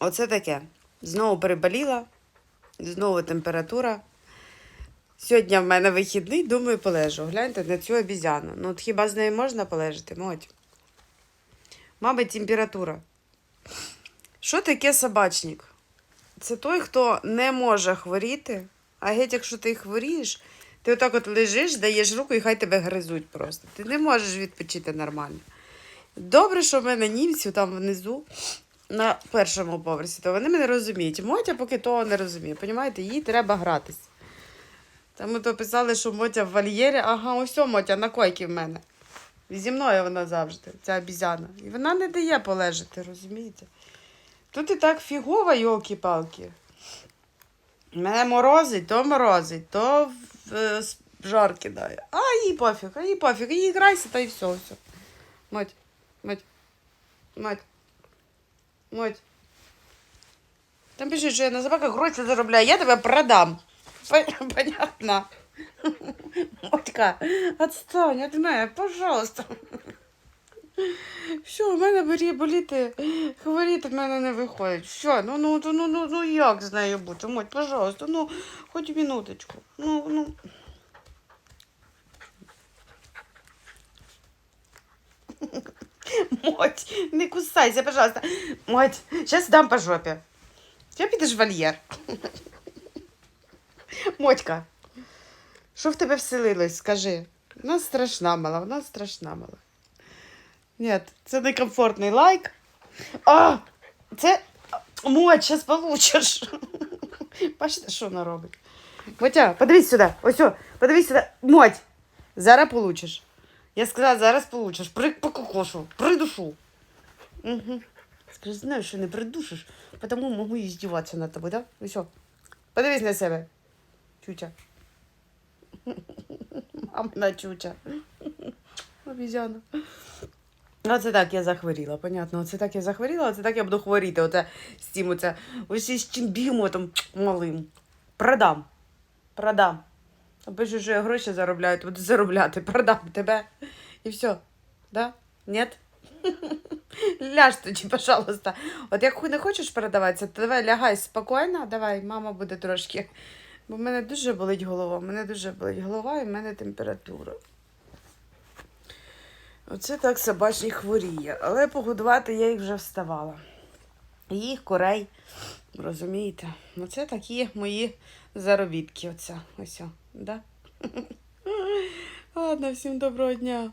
Оце таке. Знову переболіла, знову температура. Сьогодні в мене вихідний, думаю, полежу. Гляньте на цю обізяну. Ну, от хіба з нею можна полежати, моть? Мабуть, температура. Що таке собачник? Це той, хто не може хворіти, а геть, якщо ти хворієш, ти отак от лежиш, даєш руку і хай тебе гризуть просто. Ти не можеш відпочити нормально. Добре, що в мене німці там внизу на першому поверсі, то вони мене розуміють. Мотя поки того не розуміє. Понімаєте, їй треба гратись. Ми то писали, що Мотя в вольєрі. Ага, ось Мотя на койці в мене. Зі мною вона завжди, ця обізяна. І вона не дає полежати, розумієте? Тут і так фігово, йолки-палки. Мене морозить, то морозить, то в, е, жар кидає. А їй пофіг, а їй пофіг, їй грайся, та й все, все. Моть, моть, моть, моть. Там пишуть, що я на собаках гроші заробляю, я тебе продам. Понятно. Мотька, отстань від мене, пожалуйста. Що, в мене боліти, хворіти в мене не виходить. Що, ну, ну, ну, ну, ну, ну як з нею бути? Моть, пожалуйста, ну, хоч минуточку. Ну, ну. Моть, не кусайся, пожалуйста. Моть, сейчас дам по жопе. Сейчас підеш в вольєр. Мотька, що в тебе вселилось, скажи. Вона страшна мала, вона страшна мала. Ні, це некомфортний лайк. А! Це. Моть, зараз получиш. Бачите, що вона робить? Мотя, подивись сюди. Ось, о, подивись сюди. Моть, зараз получиш. Я сказала, зараз получиш. При пококошу, придушу. Угу. Скажи, знаю, що не придушиш, тому можу і здіватися над тобою, да? О. подивись на себе. Чуча. Мамина чуча. Обізяна. Оце так я захворіла, понятно. Оце так я захворіла, оце так я буду хворіти. Оце з цим оце. Ось із чим бігмотом малим. Продам. Продам. А пишу, що я гроші заробляю, то буду заробляти. Продам тебе. І все. Да? Нет? Ляж тоді, пожалуйста. От як не хочеш передаватися, то давай лягай спокійно, давай, мама буде трошки. Бо в мене дуже болить голова. В мене дуже болить голова і в мене температура. Оце так собачник хворіє. Але погодувати я їх вже вставала. Їх корей. розумієте? Ну це такі мої заробітки. Оце. Ось. Да? Ладно, всім доброго дня.